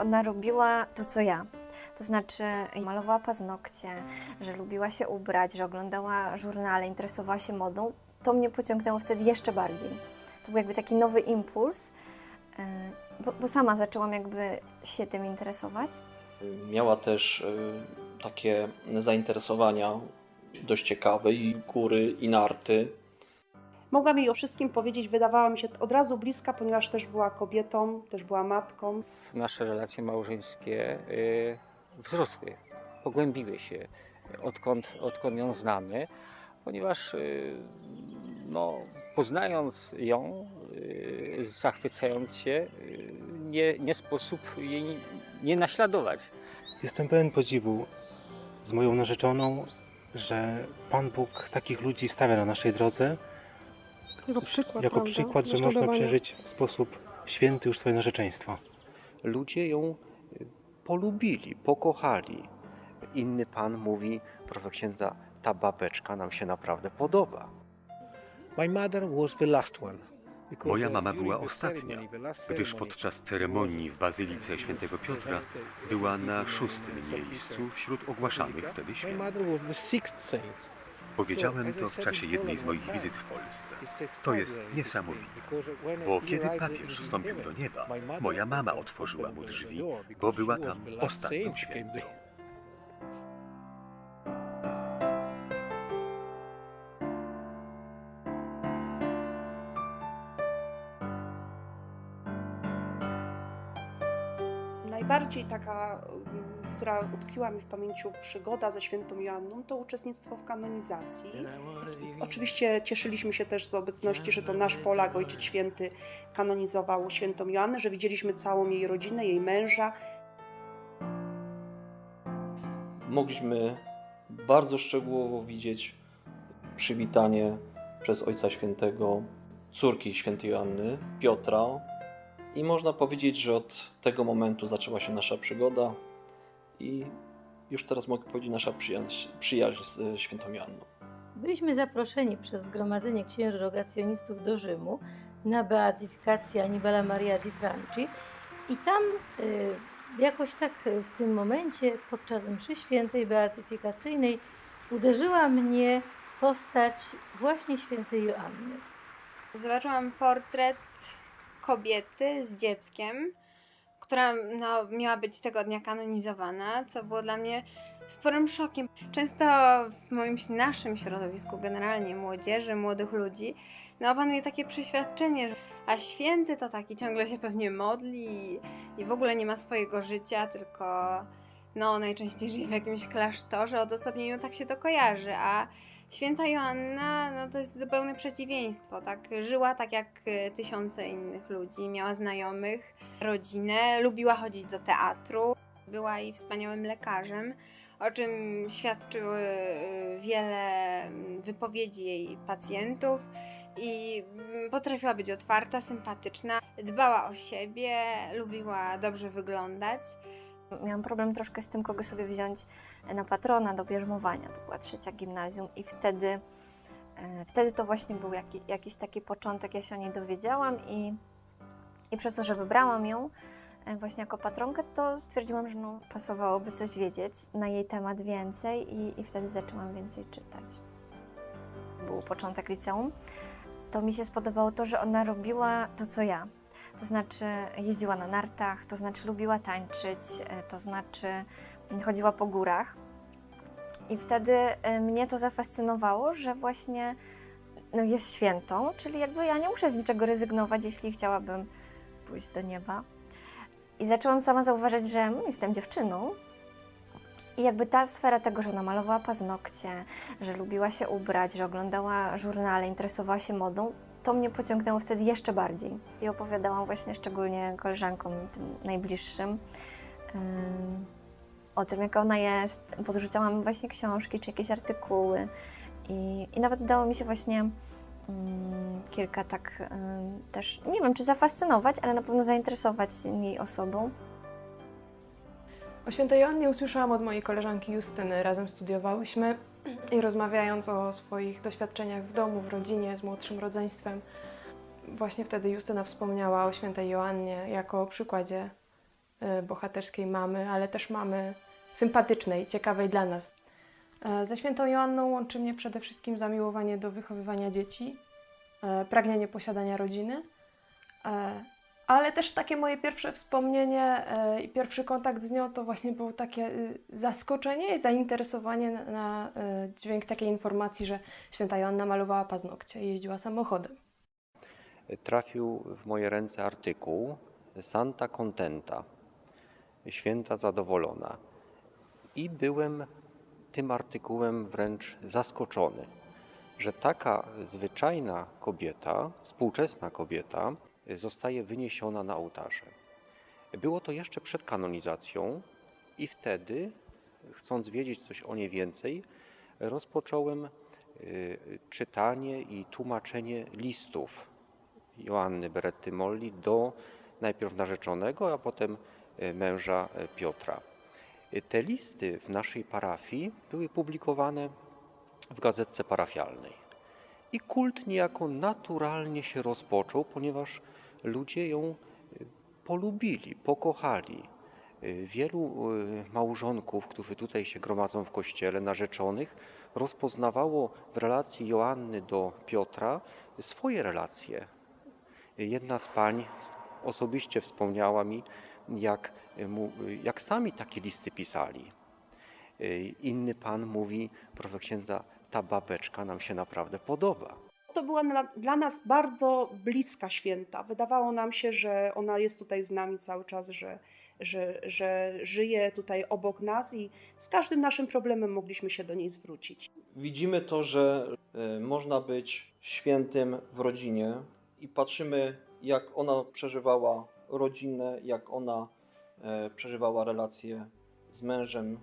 ona robiła to, co ja. To znaczy malowała paznokcie, że lubiła się ubrać, że oglądała żurnale, interesowała się modą. To mnie pociągnęło wtedy jeszcze bardziej. To był jakby taki nowy impuls, yy, bo, bo sama zaczęłam jakby się tym interesować. Miała też y, takie zainteresowania dość ciekawe i góry, i narty. Mogłam jej o wszystkim powiedzieć, wydawała mi się od razu bliska, ponieważ też była kobietą, też była matką. nasze relacje małżeńskie y, wzrosły, pogłębiły się, odkąd, odkąd ją znamy, ponieważ y, no, poznając ją, y, zachwycając się, y, nie, nie sposób jej nie naśladować. Jestem pełen podziwu z moją narzeczoną, że Pan Bóg takich ludzi stawia na naszej drodze, Jako przykład, jako prawda? przykład, że można przeżyć w sposób święty już swoje narzeczeństwo. ludzie ją y, polubili, pokochali. Inny pan mówi, proszę księdza, ta babeczka nam się naprawdę podoba. Moja mama była ostatnia, gdyż podczas ceremonii w Bazylice Świętego Piotra była na szóstym miejscu wśród ogłaszanych wtedy świętych. Powiedziałem to w czasie jednej z moich wizyt w Polsce. To jest niesamowite, bo kiedy papież wstąpił do nieba, moja mama otworzyła mu drzwi, bo była tam ostatnią świętą. Najbardziej taka, która utkwiła mi w pamięci przygoda ze świętą Joanną, to uczestnictwo w kanonizacji. Oczywiście cieszyliśmy się też z obecności, że to nasz Polak, Ojciec Święty, kanonizował świętą Joannę, że widzieliśmy całą jej rodzinę, jej męża. Mogliśmy bardzo szczegółowo widzieć przywitanie przez Ojca Świętego córki świętej Joanny, Piotra. I można powiedzieć, że od tego momentu zaczęła się nasza przygoda i już teraz mogę powiedzieć nasza przyjaźń, przyjaźń z świętą Joanną. Byliśmy zaproszeni przez Zgromadzenie Księży Rogacjonistów do Rzymu na beatyfikację Annibala Maria di Franci i tam y, jakoś tak w tym momencie podczas mszy świętej beatyfikacyjnej uderzyła mnie postać właśnie świętej Joanny. Zobaczyłam portret kobiety z dzieckiem, która no, miała być tego dnia kanonizowana, co było dla mnie sporym szokiem. Często w moim naszym środowisku, generalnie młodzieży, młodych ludzi, no panuje takie przeświadczenie, że a święty to taki ciągle się pewnie modli i, i w ogóle nie ma swojego życia, tylko no najczęściej żyje w jakimś klasztorze, odosobnieniu tak się to kojarzy, a Święta Joanna no to jest zupełne przeciwieństwo, tak? Żyła tak jak y, tysiące innych ludzi, miała znajomych, rodzinę, lubiła chodzić do teatru, była i wspaniałym lekarzem, o czym świadczyły y, wiele wypowiedzi jej pacjentów i potrafiła być otwarta, sympatyczna, dbała o siebie, lubiła dobrze wyglądać. Miałam problem troszkę z tym, kogo sobie wziąć na patrona do bierzmowania. To była trzecia gimnazjum i wtedy, e, wtedy to właśnie był jaki, jakiś taki początek, ja się o niej dowiedziałam i, i przez to, że wybrałam ją e, właśnie jako patronkę, to stwierdziłam, że no, pasowałoby coś wiedzieć na jej temat więcej i, i wtedy zaczęłam więcej czytać. Był początek liceum. To mi się spodobało to, że ona robiła to, co ja. To znaczy jeździła na nartach, to znaczy lubiła tańczyć, e, to znaczy mm, chodziła po górach. I wtedy e, mnie to zafascynowało, że właśnie no, jest świętą, czyli jakby ja nie muszę z niczego rezygnować, jeśli chciałabym pójść do nieba. I zaczęłam sama zauważać, że mm, jestem dziewczyną. I jakby ta sfera tego, że ona malowała paznokcie, że lubiła się ubrać, że oglądała żurnale, interesowała się modą, to mnie pociągnęło wtedy jeszcze bardziej. I opowiadałam właśnie szczególnie koleżankom tym najbliższym ym, o tym, jaka ona jest. Podrzucałam właśnie książki czy jakieś artykuły i, i nawet udało mi się właśnie kilka tak też, nie wiem czy zafascynować, ale na pewno zainteresować jej osobą. O świętej Joannie usłyszałam od mojej koleżanki Justyny. Razem studiowałyśmy i rozmawiając o swoich doświadczeniach w domu, w rodzinie, z młodszym rodzeństwem, właśnie wtedy Justyna wspomniała o świętej Joannie jako przykładzie e, bohaterskiej mamy, ale też mamy sympatycznej, ciekawej dla nas. E, Ze świętą Joanną łączy mnie przede wszystkim zamiłowanie do wychowywania dzieci, e, pragnienie posiadania rodziny, e, ale też takie moje pierwsze wspomnienie e, i pierwszy kontakt z nią to właśnie było takie y, zaskoczenie i zainteresowanie na, e, dźwięk takiej informacji, że święta Joanna malowała paznokcie i jeździła samochodem. Trafił w moje ręce artykuł Santa Contenta, święta zadowolona. I byłem tym artykułem wręcz zaskoczony, że taka zwyczajna kobieta, współczesna kobieta, zostaje wyniesiona na ołtarze. Było to jeszcze przed kanonizacją, i wtedy, chcąc wiedzieć coś o niej więcej, rozpocząłem y, czytanie i tłumaczenie listów Joanny Beretty Molli do najpierw narzeczonego, a potem y, męża y, Piotra. Te listy w naszej parafii były publikowane w gazetce parafialnej. I kult niejako naturalnie się rozpoczął, ponieważ ludzie ją y, polubili, pokochali. Y, Wielu y, małżonków, którzy tutaj się gromadzą w kościele, narzeczonych, rozpoznawało w relacji Joanny do Piotra swoje relacje. Jedna z pań osobiście wspomniała mi, jak, jak sami takie listy pisali. Inny pan mówi, proszę księdza, ta babeczka nam się naprawdę podoba. To była dla, nas bardzo bliska święta. Wydawało nam się, że ona jest tutaj z nami cały czas, że, że, że żyje tutaj obok nas i z każdym naszym problemem mogliśmy się do niej zwrócić. Widzimy to, że e, można być świętym w rodzinie i patrzymy, jak ona przeżywała rodzinę, jak ona e, przeżywała relacje z mężem,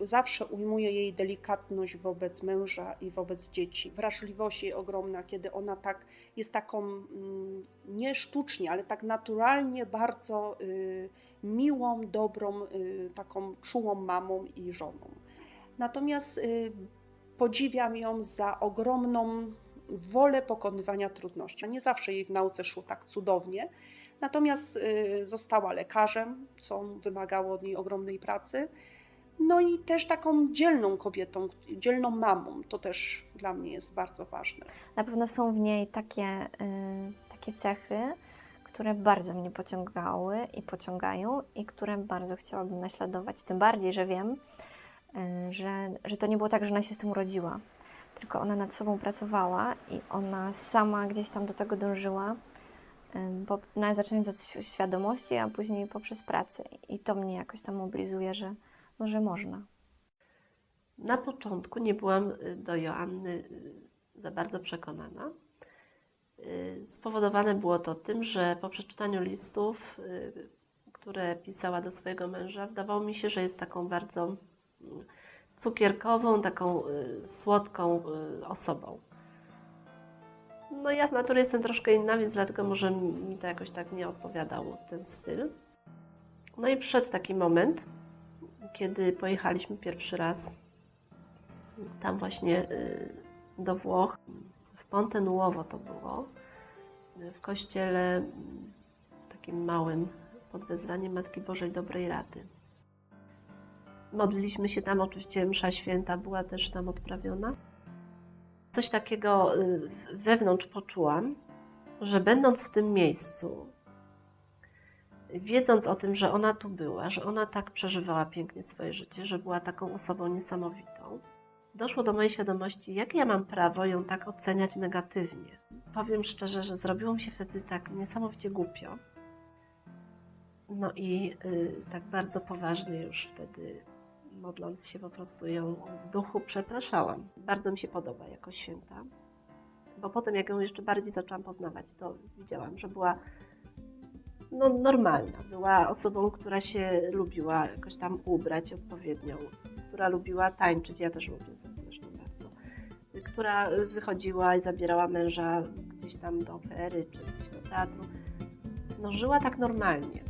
Zawsze ujmuje jej delikatność wobec męża i wobec dzieci. Wrażliwość jej ogromna, kiedy ona tak jest taką mm, nie sztucznie, ale tak naturalnie bardzo y, miłą, dobrą, y, taką czułą mamą i żoną. Natomiast y, podziwiam ją za ogromną wolę pokonywania trudności. Nie zawsze jej w nauce szło tak cudownie, natomiast została lekarzem, co wymagało od niej ogromnej pracy. No i też taką dzielną kobietą, dzielną mamą. To też dla mnie jest bardzo ważne. Na pewno są w niej takie, y, takie cechy, które bardzo mnie pociągały i pociągają i które bardzo chciałabym naśladować. Tym bardziej, że wiem, y, że, że to nie było tak, że ona się z tym urodziła, tylko ona nad sobą pracowała i ona sama gdzieś tam do tego dążyła, y, bo no, zaczynając od świadomości, a później poprzez pracę. I to mnie jakoś tam mobilizuje, że, no, że można. Na początku nie byłam y, do Joanny y, za bardzo przekonana. Y, Spowodowane było to tym, że po przeczytaniu listów, które pisała do swojego męża, wydawało mi się, że jest taką bardzo mm, cukierkową, taką słodką osobą. No ja z natury jestem troszkę inna, więc dlatego może mi to jakoś tak nie odpowiadał ten styl. No i przyszedł taki moment, kiedy pojechaliśmy pierwszy raz tam właśnie y, do Włoch, w Ponte Nuovo to było, w kościele mm, takim małym pod wezwaniem Matki Bożej Dobrej Rady. Modliliśmy się tam, oczywiście msza święta była też tam odprawiona. Coś takiego y, wewnątrz poczułam, że będąc w tym miejscu, wiedząc o tym, że ona tu była, że ona tak przeżywała pięknie swoje życie, że była taką osobą niesamowitą, doszło do mojej świadomości, jak ja mam prawo ją tak oceniać negatywnie. Powiem szczerze, że zrobiło mi się wtedy tak niesamowicie głupio. No i y, tak bardzo poważnie już wtedy, modląc się po prostu ją w duchu, przepraszałam. Bardzo mi się podoba jako święta, bo potem jak ją jeszcze bardziej zaczęłam poznawać, to widziałam, że była no, normalna. Była osobą, która się lubiła jakoś tam ubrać odpowiednio, która lubiła tańczyć, ja też lubię zresztą bardzo, która wychodziła i zabierała męża gdzieś tam do opery czy gdzieś do teatru. No, żyła tak normalnie.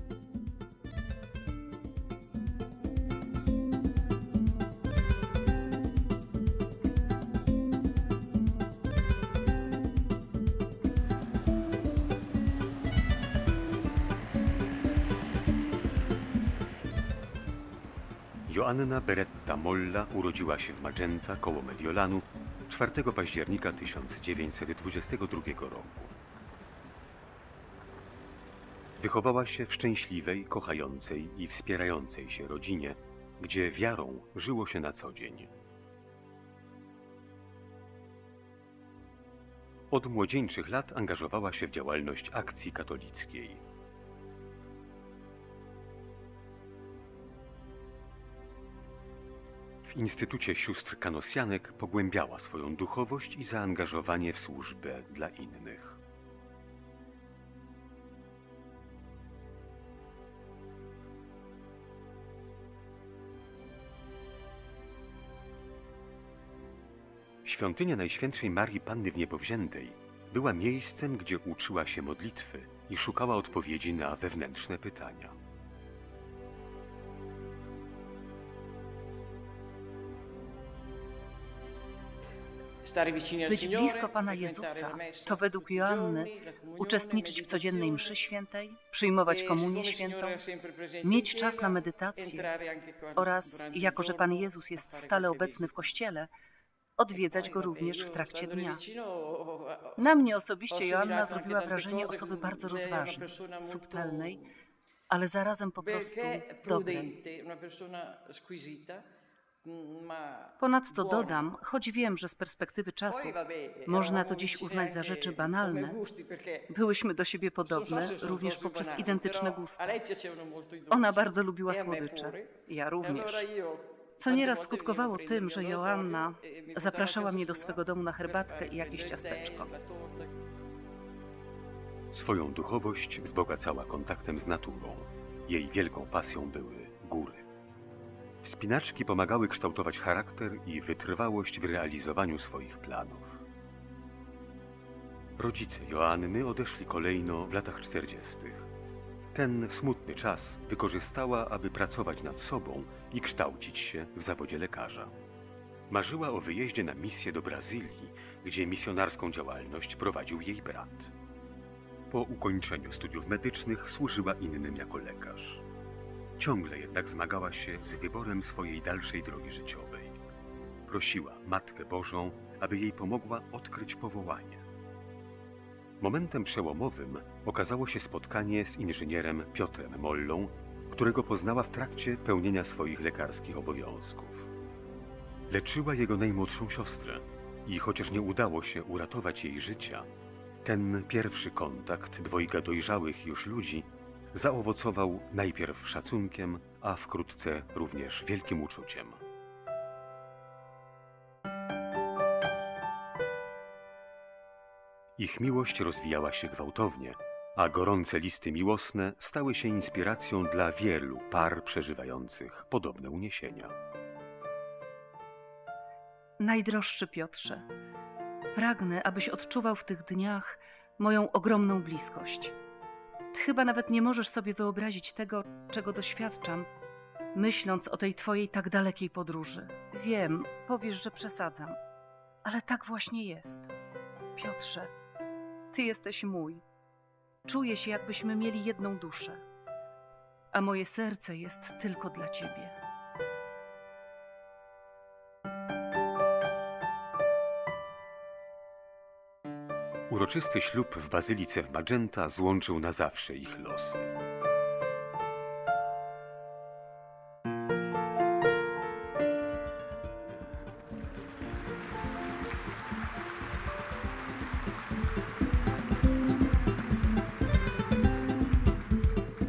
Joanna Beretta Molla urodziła się w Magenta koło Mediolanu 4 października 1922 roku. Wychowała się w szczęśliwej, kochającej i wspierającej się rodzinie, gdzie wiarą żyło się na co dzień. Od młodzieńczych lat angażowała się w działalność akcji katolickiej. W Instytucie Sióstr Kanosianek pogłębiała swoją duchowość i zaangażowanie w służbę dla innych. Świątynia Najświętszej Marii Panny w Niepowziętej była miejscem, gdzie uczyła się modlitwy i szukała odpowiedzi na wewnętrzne pytania. Być blisko Pana Jezusa to według Joanny uczestniczyć w codziennej mszy świętej, przyjmować komunię świętą, mieć czas na medytację oraz, jako że Pan Jezus jest stale obecny w Kościele, odwiedzać go również w trakcie dnia. Na mnie osobiście Joanna zrobiła wrażenie osoby bardzo rozważnej, subtelnej, ale zarazem po prostu dobrej. Ponadto dodam, choć wiem, że z perspektywy czasu można to dziś uznać za rzeczy banalne, byłyśmy do siebie podobne również poprzez identyczne gusty. Ona bardzo lubiła słodycze, ja również. Co nieraz skutkowało tym, że Joanna zapraszała mnie do swego domu na herbatkę i jakieś ciasteczko. Swoją duchowość wzbogacała kontaktem z naturą. Jej wielką pasją były góry. Wspinaczki pomagały kształtować charakter i wytrwałość w realizowaniu swoich planów. Rodzice Joanny odeszli kolejno w latach 40. Ten smutny czas wykorzystała, aby pracować nad sobą i kształcić się w zawodzie lekarza. Marzyła o wyjeździe na misję do Brazylii, gdzie misjonarską działalność prowadził jej brat. Po ukończeniu studiów medycznych służyła innym jako lekarz. Ciągle jednak zmagała się z wyborem swojej dalszej drogi życiowej. Prosiła Matkę Bożą, aby jej pomogła odkryć powołanie. Momentem przełomowym okazało się spotkanie z inżynierem Piotrem Mollą, którego poznała w trakcie pełnienia swoich lekarskich obowiązków. Leczyła jego najmłodszą siostrę i chociaż nie udało się uratować jej życia, ten pierwszy kontakt dwojga dojrzałych już ludzi zaowocował najpierw szacunkiem, a wkrótce również wielkim uczuciem. Ich miłość rozwijała się gwałtownie, a gorące listy miłosne stały się inspiracją dla wielu par przeżywających podobne uniesienia. Najdroższy Piotrze, pragnę, abyś odczuwał w tych dniach moją ogromną bliskość. Chyba nawet nie możesz sobie wyobrazić tego, czego doświadczam, myśląc o tej twojej tak dalekiej podróży. Wiem, powiesz, że przesadzam, ale tak właśnie jest. Piotrze, ty jesteś mój. Czuję się, jakbyśmy mieli jedną duszę, a moje serce jest tylko dla ciebie. Uroczysty ślub w bazylice w Magenta złączył na zawsze ich losy.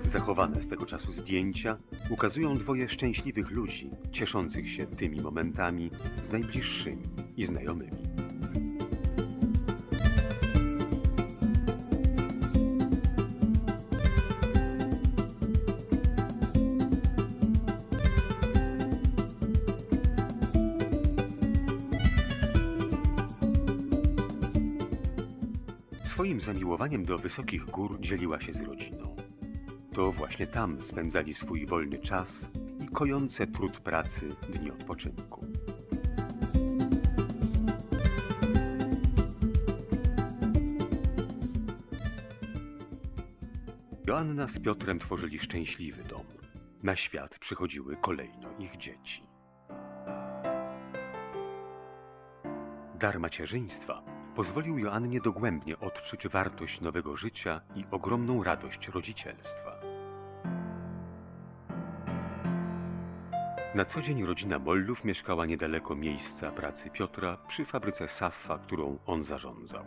Zachowane z tego czasu zdjęcia ukazują dwoje szczęśliwych ludzi, cieszących się tymi momentami z najbliższymi i znajomymi. Zamiłowaniem do wysokich gór dzieliła się z rodziną. To właśnie tam spędzali swój wolny czas i kojące trud pracy dni odpoczynku. Joanna z Piotrem tworzyli szczęśliwy dom. Na świat przychodziły kolejno ich dzieci. Dar macierzyństwa pozwolił Joannie dogłębnie odczuć wartość nowego życia i ogromną radość rodzicielstwa. Na co dzień rodzina Mollów mieszkała niedaleko miejsca pracy Piotra przy fabryce Saffa, którą on zarządzał.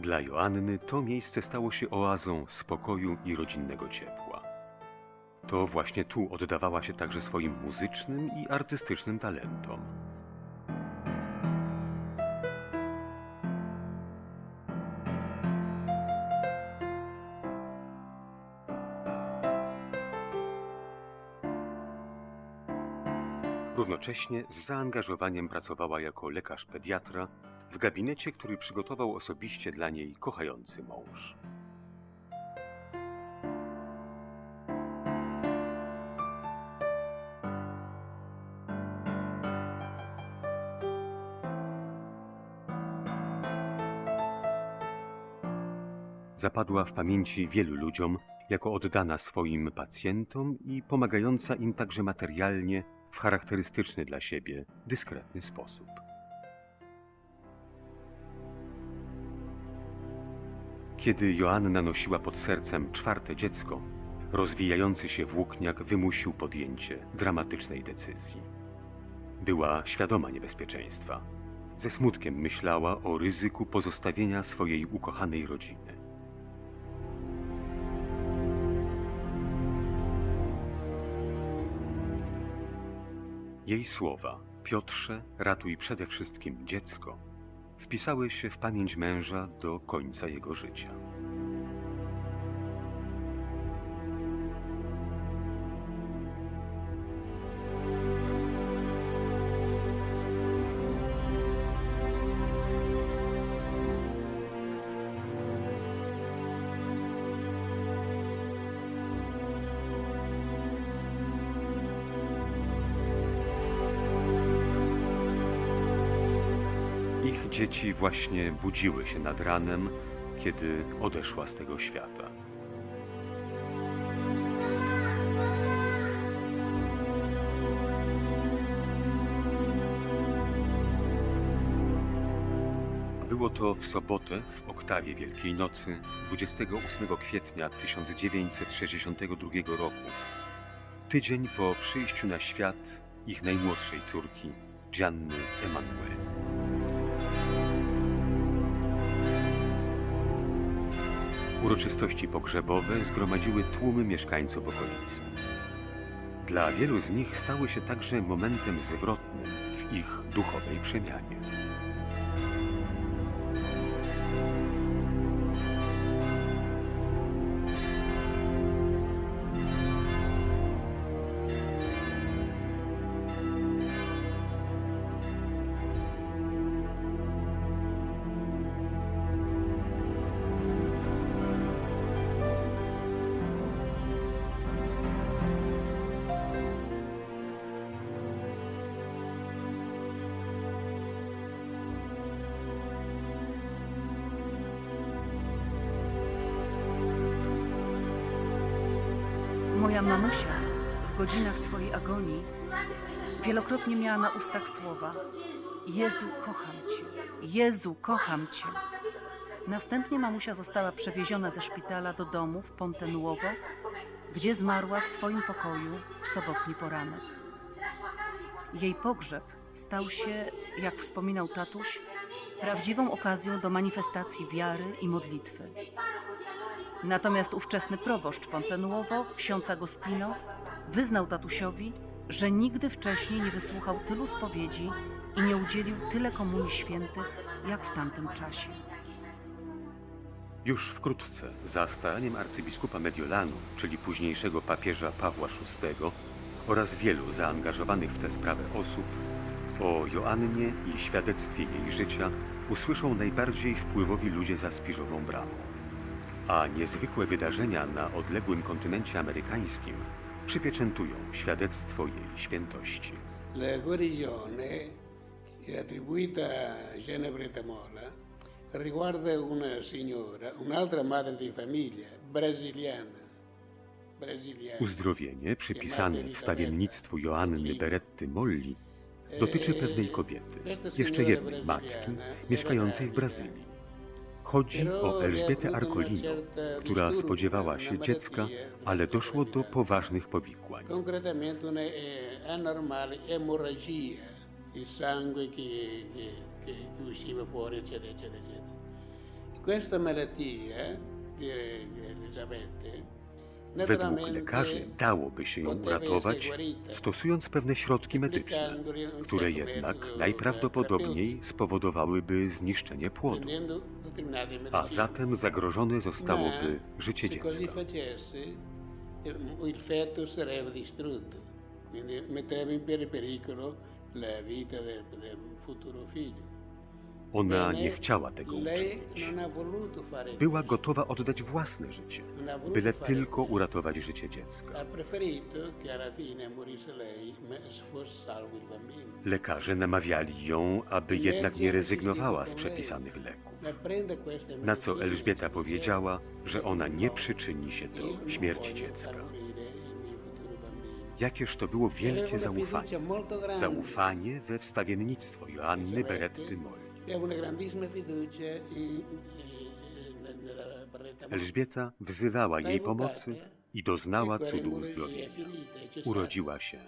Dla Joanny to miejsce stało się oazą spokoju i rodzinnego ciepła. To właśnie tu oddawała się także swoim muzycznym i artystycznym talentom. Równocześnie z zaangażowaniem pracowała jako lekarz pediatra w gabinecie, który przygotował osobiście dla niej kochający mąż. Zapadła w pamięci wielu ludziom jako oddana swoim pacjentom i pomagająca im także materialnie w charakterystyczny dla siebie, dyskretny sposób. Kiedy Joanna nosiła pod sercem czwarte dziecko, rozwijający się włókniak wymusił podjęcie dramatycznej decyzji. Była świadoma niebezpieczeństwa. Ze smutkiem myślała o ryzyku pozostawienia swojej ukochanej rodziny. Jej słowa, Piotrze, ratuj przede wszystkim dziecko, wpisały się w pamięć męża do końca jego życia. Dzieci właśnie budziły się nad ranem, kiedy odeszła z tego świata. Było to w sobotę w oktawie Wielkiej Nocy 28 kwietnia 1962 roku, tydzień po przyjściu na świat ich najmłodszej córki, Gianny Emanuel. Uroczystości pogrzebowe zgromadziły tłumy mieszkańców okolicy. Dla wielu z nich stały się także momentem zwrotnym w ich duchowej przemianie. Moja mamusia w godzinach swojej agonii wielokrotnie miała na ustach słowa: Jezu, kocham Cię, Jezu, kocham Cię. Następnie mamusia została przewieziona ze szpitala do domu w Ponte Nuovo, gdzie zmarła w swoim pokoju w sobotni poranek. Jej pogrzeb stał się, jak wspominał tatuś, prawdziwą okazją do manifestacji wiary i modlitwy. Natomiast ówczesny proboszcz Ponte Nuovo, ksiądz Agostino, wyznał tatusiowi, że nigdy wcześniej nie wysłuchał tylu spowiedzi i nie udzielił tyle komunii świętych, jak w tamtym czasie. Już wkrótce, za staraniem arcybiskupa Mediolanu, czyli późniejszego papieża Pawła VI oraz wielu zaangażowanych w tę sprawę osób, o Joannie i świadectwie jej życia usłyszą najbardziej wpływowi ludzie za Spiżową Bramą. A niezwykłe wydarzenia na odległym kontynencie amerykańskim przypieczętują świadectwo jej świętości. La guarigione attribuita a Gianna Bretamola riguarda una signora, un'altra madre di famiglia brasiliana, brasiliana. Uzdrowienie przypisane wstawiennictwu Joanny Beretty Molli dotyczy pewnej kobiety, jeszcze jednej matki, mieszkającej w Brazylii. Chodzi o Elżbietę Arcolino, która spodziewała się dziecka, ale doszło do poważnych powikłań. Eh, Według lekarzy dałoby się ją uratować, stosując pewne środki medyczne, które jednak najprawdopodobniej spowodowałyby zniszczenie płodu, a zatem zagrożone zostałoby życie dziecka. in pericolo la vita del, del futuro figlio. Ona nie chciała tego uczynić. Była gotowa oddać własne życie, byle tylko uratować życie dziecka. Lekarze namawiali ją, aby jednak nie rezygnowała z przepisanych leków. Na co Elżbieta powiedziała, że ona nie przyczyni się do śmierci dziecka. Jakież to było wielkie zaufanie. Zaufanie we wstawiennictwo Joanny Beretty Molli. Molli. Elżbieta wzywała jej pomocy i doznała cudu uzdrowienia. Urodziła się